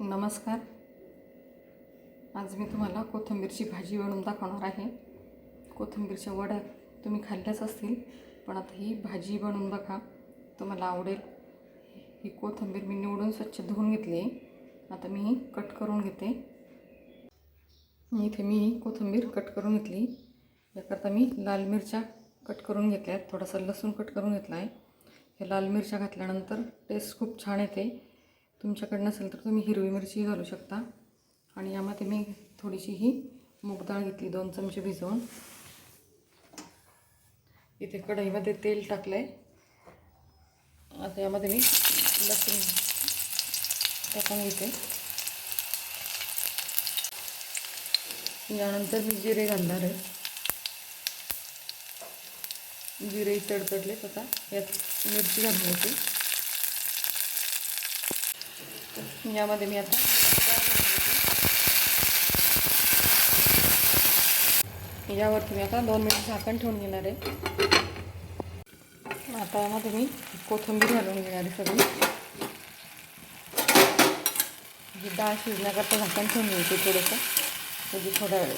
नमस्कार. आज मी तुम्हाला कोथिंबीरची भाजी बनवून दाखवणार आहे. कोथिंबीरच्या वड्या तुम्ही खाल्ल्याच असतील पण आता ही भाजी बनवून बघा. तुम्हाला आवडेल. ही कोथिंबीर मी निवडून स्वच्छ धुवून घेतली आहे. आता मी कट करून घेते. इथे मी कोथिंबीर कट करून घेतली. याकरता मी लाल मिरच्या कट करून घेतल्या आहेत. थोडासा लसूण कट करून घेतला आहे. हे लाल मिरच्या घातल्यानंतर टेस्ट खूप छान येते. तुमच्याकडे नसेल तर तुम्ही हिरवी मिरची घालू शकता. आणि यामध्ये मी थोडीशी ही मूगडाळ घेतली दोन चमचे भिजवून. इथे कढईमध्ये तेल टाकलं आहे आता यामध्ये मी लसूण टाकून घेते. यानंतर मी जिरे घालणार आहे. जिरे तडतडले आता. यात मिरची घालून घेते. यामध्ये मी आता यावरती मी आता दोन मिनिट झाकण ठेवून घेणार आहे. आता यामध्ये मी कोथिंबीर घालून घेणार आहे सगळी. जी डाळ शिजण्याकरता झाकण ठेवून घ्यायचे थोडंसं. म्हणजे थोडा वेळ.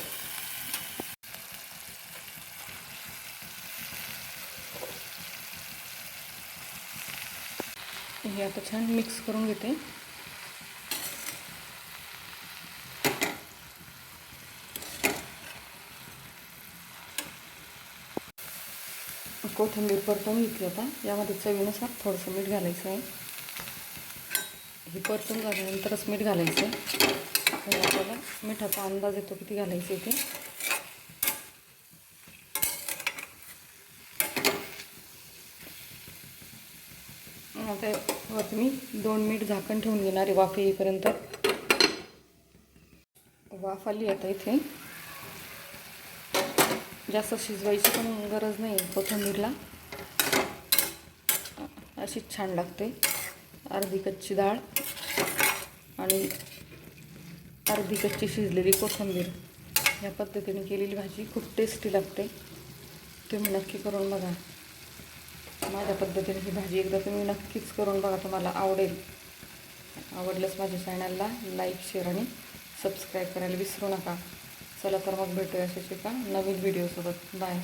हे आता छान मिक्स करून घेते. कोथिंबीर परतून घेतली आता. यामध्ये चवीनुसार थोडंसं मीठ घालायचं आहे. हे परतून झाल्यानंतरच मीठ घालायचं आहे. आपल्याला मिठाचा अंदाज येतो किती घालायचं इथे आता वरती मी दोन मिनिट झाकण ठेवून घेणार आहे वाफ येईपर्यंत वाफ आली आता इथे. जास्त शिजवायची पण गरज नाही कोथिंबीरला. अशीच छान लागते. अर्धी कच्ची डाळ आणि अर्धी कच्ची शिजलेली कोथिंबीर. या पद्धतीने केलेली भाजी खूप टेस्टी लागते. तुम्ही नक्की करून बघा. माझ्या पद्धतीने ही भाजी एकदा तुम्ही नक्कीच करून बघा तुम्हाला आवडेल. आवडलंच माझ्या चॅनलला लाईक शेअर आणि सबस्क्राईब करायला विसरू नका. चला तर मग भेटूया शिक्षिका नवीन व्हिडिओसोबत बाय